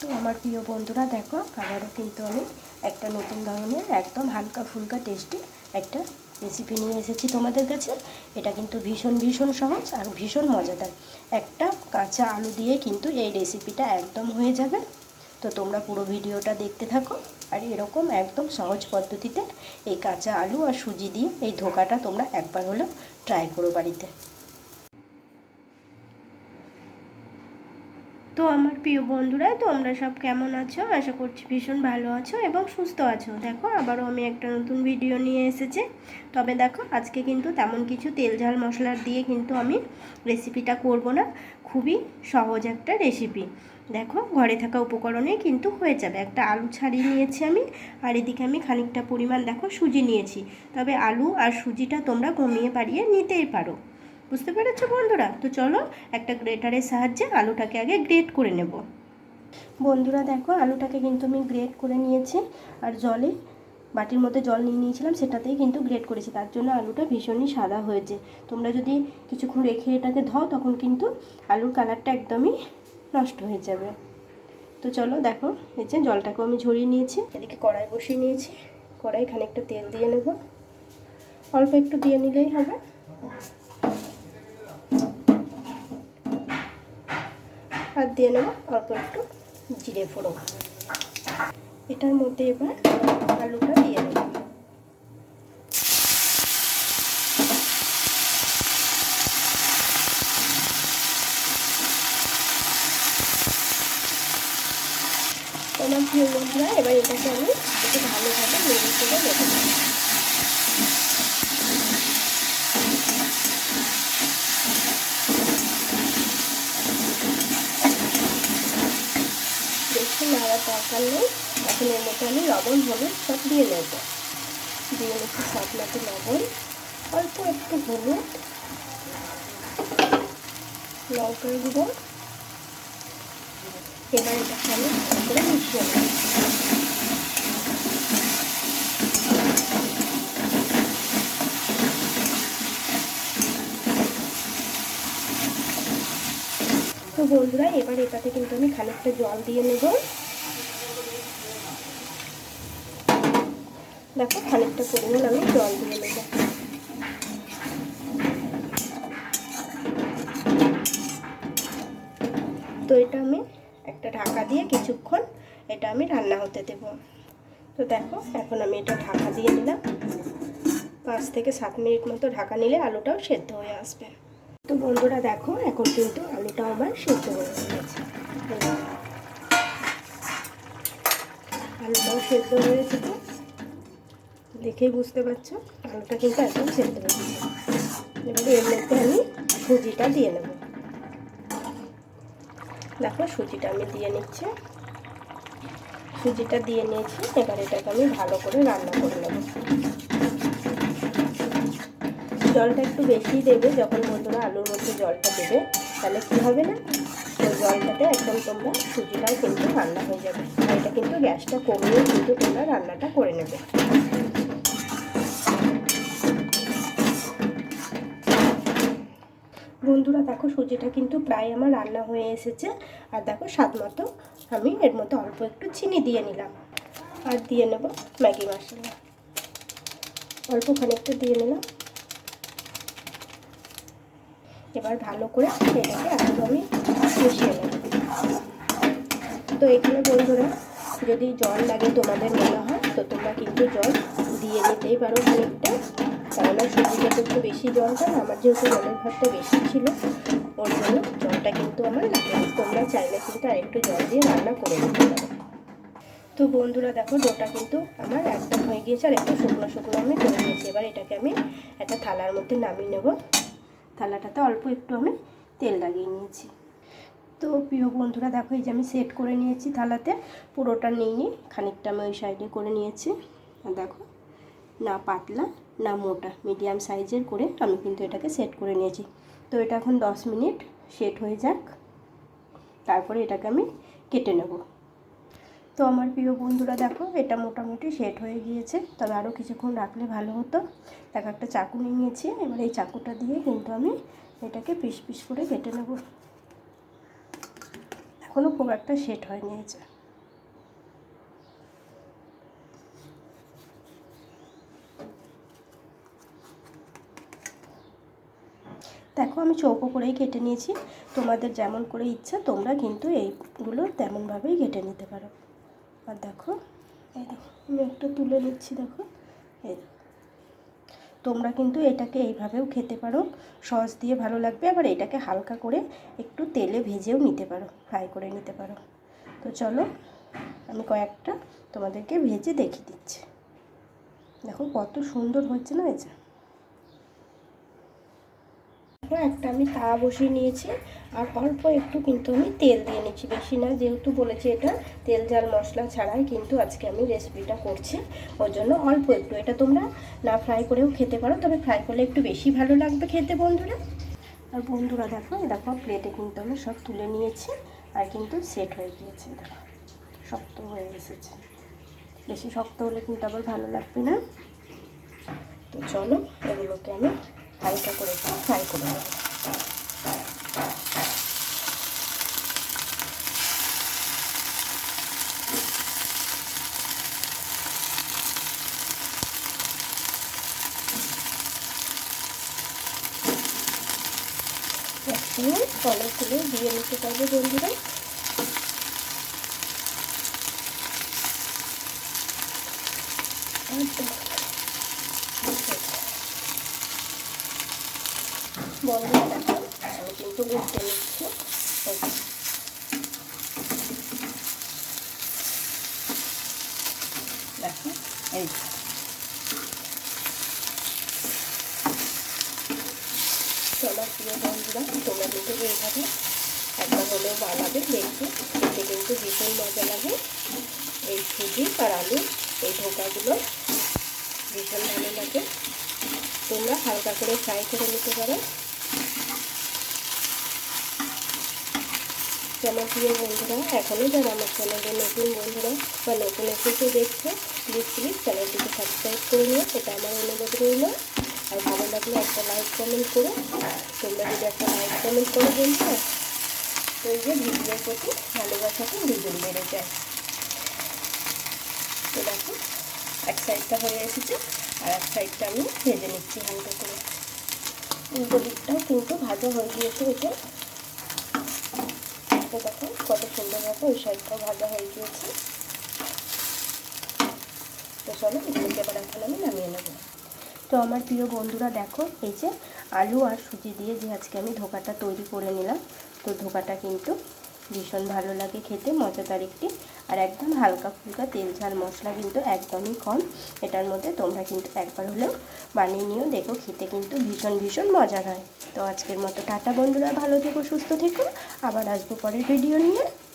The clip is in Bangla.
তো আমার প্রিয় বন্ধুরা, দেখো আবারও কিন্তু আমি একটা নতুন ধরনের একদম হালকা ফুলকা টেস্টি একটা রেসিপি নিয়ে এসেছি তোমাদের কাছে। এটা কিন্তু ভীষণ ভীষণ সহজ আর ভীষণ মজাদার। একটা কাঁচা আলু দিয়ে কিন্তু এই রেসিপিটা একদম হয়ে যাবে। তো তোমরা পুরো ভিডিওটা দেখতে থাকো আর এরকম একদম সহজ পদ্ধতিতে এই কাঁচা আলু আর সুজি দিয়ে এই ধোকাটা তোমরা একবার হলেও ট্রাই করো বাড়িতে। তো আমার প্রিয় বন্ধুরা, তোমরা সব কেমন আছো? আশা করছি ভীষণ ভালো আছো এবং সুস্থ আছো। দেখো, আবারও আমি একটা নতুন ভিডিও নিয়ে এসেছি। তবে দেখো, আজকে কিন্তু তেমন কিছু তেল ঝাল মশলা দিয়ে কিন্তু আমি রেসিপিটা করব না। খুবই সহজ একটা রেসিপি দেখো, ঘরে থাকা উপকরণে কিন্তু হয়ে যাবে। একটা আলু ছাড়িয়ে নিয়েছি আমি, আর এদিকে আমি খানিকটা পরিমাণ, দেখো, সুজি নিয়েছি। তবে আলু আর সুজিটা তোমরা কমিয়ে পারিয়ে নিতেই পারো। বুঝতে পেরেছ বন্ধুরা? তো চলো একটা গ্রেটারের সাহায্যে আলুটাকে আগে গ্রেট করে নেব। বন্ধুরা দেখো, আলুটাকে কিন্তু আমি গ্রেট করে নিয়েছি। আর জলে, বাটির মধ্যে জল নিয়ে নিয়েছিলাম, সেটাতেই কিন্তু গ্রেট করেছি। তার জন্য আলুটা ভীষণই সাদা হয়েছে। তোমরা যদি কিছুক্ষণ রেখে এটাকে ধাও, তখন কিন্তু আলুর কালারটা একদমই নষ্ট হয়ে যাবে। তো চলো দেখো, এই যে জলটাকেও আমি ঝরিয়ে নিয়েছি। এদিকে কড়াই বসিয়ে নিয়েছি। কড়াই খানিকটা তেল দিয়ে নেব। অল্প একটু দিয়ে নিলেই হবে। আর দিয়ে নেব, অল্প একটু জিরে ফোড়ন। এটার মধ্যে এবার আলুটা দিয়ে নেব আমার প্রিয় বন্ধুরা, এবার এটাকে আমি একটু ভালোভাবে নেড়ে চেড়ে নেব। বেশি দরকার নেই এখন এর মধ্যে আমি লবণ, হলুদ সব দিয়ে নেব। দিয়ে নিচ্ছি স্বাদ মতো লবণ, অল্প একটু হলুদ। লঙ্কার গুঁড়ো এবার এটাকে আমি করে মিশিয়ে নেব। তো বন্ধুরা, এবার এটাতে কিন্তু আমি খানিকটা জল দিয়ে নেব। দেখো, খানিকটা পরিমাণ আমি জল দিয়ে নেব। তো এটা আমি একটা ঢাকা দিয়ে কিছুক্ষণ এটা আমি রান্না হতে দেব। তো দেখো, এখন আমি এটা ঢাকা দিয়ে নিলাম। পাঁচ থেকে সাত মিনিট মতো ঢাকা নিলে আলুটাও সেদ্ধ হয়ে আসবে। তো বন্ধুরা দেখো, এখন কিন্তু আলুটাও আমার সেদ্ধ হয়ে গেছে। আলুটাও সেদ্ধ হয়েছে তো দেখেই বুঝতে পারছ, আলুটা কিন্তু একদম সেদ্ধ গেছে। এবারে এর মধ্যে আমি সুজিটা দিয়ে নেব। দেখো, সুজিটা আমি দিয়ে নিচ্ছি। সুজিটা দিয়ে নিয়েছি, এবার এটাকে আমি ভালো করে রান্না করে নেব। জলটা একটু বেশি দেবে, যখন বন্ধুরা আলুর মধ্যে জলটা দেবে, তাহলে কী হবে না? ওই জলটাতে একদম তোমরা সুজিটাও কিন্তু রান্না হয়ে যাবে। এটা কিন্তু গ্যাসটা কমিয়ে কিন্তু তোমরা রান্নাটা করে নেবে। বন্ধুরা, দেখো সুজিটা কিন্তু প্রায় আমার রান্না হয়ে এসেছে। আর দেখো স্বাদ মতো আমি এর মধ্যে অল্প একটু চিনি দিয়ে নিলাম। আর দিয়ে নেব ম্যাগি মশলা। অল্প খানিকটা দিয়ে নিলাম। এবার ভালো করে এটাকে একটু আমি মিশিয়ে নেব। তো এখানে বন্ধুরা, যদি জল লাগে তোমাদের মনে হয়, তো তোমরা কিন্তু জল দিয়ে নিতেই পারো খানিকটা কেননা সুজিটাতে একটু বেশি জল দেয় আমার যেহেতু জলের ভাতটা বেশি ছিল, ওর জন্য জলটা কিন্তু আমার তোমরা চাইলে কিন্তু আরেকটু জল দিয়ে রান্না করে নিতে পারো। তো বন্ধুরা দেখো, ডোটা কিন্তু আমার একদম হয়ে গিয়েছে আর একটু শুকনো শুকনো আমি করে নিয়েছি। এবার এটাকে আমি একটা থালার মধ্যে নামিয়ে নেব। থালাটাতে অল্প একটু আমি তেল লাগিয়ে নিয়েছি। তো প্রিয় বন্ধুরা দেখো, এই যে আমি সেট করে নিয়েছি থালাতে। পুরোটা নিইনি খানিকটা আমি ওই সাইডে করে নিয়েছি। দেখো না পাতলা, না মোটা। মিডিয়াম সাইজের করে আমি কিন্তু এটাকে সেট করে নিয়েছি। তো এটা এখন দশ মিনিট সেট হয়ে যাক। তারপরে এটাকে আমি কেটে নেব। তো আমার প্রিয় বন্ধুরা, দেখো, এটা মোটামুটি সেট হয়ে গিয়েছে। তবে আরও কিছুক্ষণ রাখলে ভালো হতো। দেখো, একটা চাকু নিয়ে নিয়েছি। এবার এই চাকুটা দিয়ে কিন্তু আমি এটাকে পিস পিস করে কেটে নেব। এখনও খুব একটা সেট হয়ে এই দেখো আমি চৌকো করেই কেটে নিয়েছি। তোমাদের যেমন করে ইচ্ছা তোমরা কিন্তু এইগুলো তেমনভাবেই কেটে নিতে পারো। আর দেখো, এই দেখো, আমি একটা তুলে নিচ্ছি, দেখো। এই তোমরা কিন্তু এটাকে এইভাবেও খেতে পারো। সস দিয়ে ভালো লাগবে, আবার এটাকে হালকা করে একটু তেলে ভেজেও নিতে পারো, ফ্রাই করে নিতে পারো। তো চলো, আমি কয়েকটা তোমাদেরকে ভেজে দেখিয়ে দিচ্ছি। দেখো কত সুন্দর হচ্ছে না দেখো একটা আমি তাওয়া বসিয়ে নিয়েছি আর অল্প একটু কিন্তু আমি তেল দিয়ে নিচ্ছি। বেশি না, যেহেতু বলেছি এটা তেল ঝাল মশলা ছাড়াই কিন্তু আজকে আমি রেসিপিটা করছি। ওর জন্য অল্প একটু। এটা তোমরা না ফ্রাই করেও খেতে পারো, তবে ফ্রাই করলে একটু বেশি ভালো লাগবে খেতে বন্ধুরা। আর বন্ধুরা দেখো দেখো প্লেটে কিন্তু আমি সব তুলে নিয়েছি আর কিন্তু সেট হয়ে গিয়েছে। দেখো, শক্ত হয়ে এসেছে। বেশি শক্ত হলে কিন্তু আবার ভালো লাগবে না। তো চলো, এগুলোকে আমি হালকা করে একটু ফ্রাই করে নেব। একসঙ্গে অনেকগুলো দিয়ে নিতে পারবে বন্ধুরা। বন্ধুরা কিন্তু উল্টে নিচ্ছি দেখো প্রিয় বন্ধুরা তোমরা কিন্তু এইভাবে একবার হলেও বানাবে দেখবে খেতে কিন্তু ভীষণ মজা লাগে এই সুজি আর আলু এই ধোকাগুলো ভীষণ ভালো লাগে তোমরা হালকা করে ফ্রাই করে নিতে পারো আমার প্রিয় বন্ধুরা এখনও যারা আমার চ্যানেলে নতুন বন্ধুরা বা নতুন এসেছে, দেখছে প্লিজ প্লিজ চ্যানেলটিকে সাবস্ক্রাইব করে নিও, এটা আমার অনুরোধ রইল। আর ভালো লাগলে একটা লাইক কমেন্ট করো। তোমরা যদি একটা লাইক কমেন্ট করো বন্ধুরা, তো এই যে ভিডিওর প্রতি ভালোবাসাটা দ্বিগুণ বেড়ে যায়। তো দেখো, এক সাইডটা হয়ে এসেছে, আর এক সাইডটা আমি ভেজে নিচ্ছি হালকা করে। উল্টো দিকটাও কিন্তু ভাজা হয়ে গিয়েছে, এটা তো দেখো কত সুন্দর ভাবে ওই সাইডটাও ভাজা হয়ে গিয়েছে। তো চলো, এগুলোকে এবার এখন আমি নামিয়ে নেব। তো আমার প্রিয় বন্ধুরা, দেখো, এই যে আলু আর সুজি দিয়ে যে আজকে আমি ধোকাটা তৈরি করে নিলাম। তো ধোকাটা কিন্তু ভীষণ ভালো লাগে খেতে, মজাদার একটি। আর একদম হালকা ফুলকা তেল ঝাল মশলা কিন্তু একদমই কম। এটার মধ্যে তোমরা কিন্তু একবার হলেও বানিয়ে নিও। দেখো খেতে কিন্তু ভীষণ ভীষণ মজার হয়। তো আজকের মতো টাটা বন্ধুরা, ভালো থেকো, সুস্থ থেকো। আবার আসব পরের ভিডিও নিয়ে।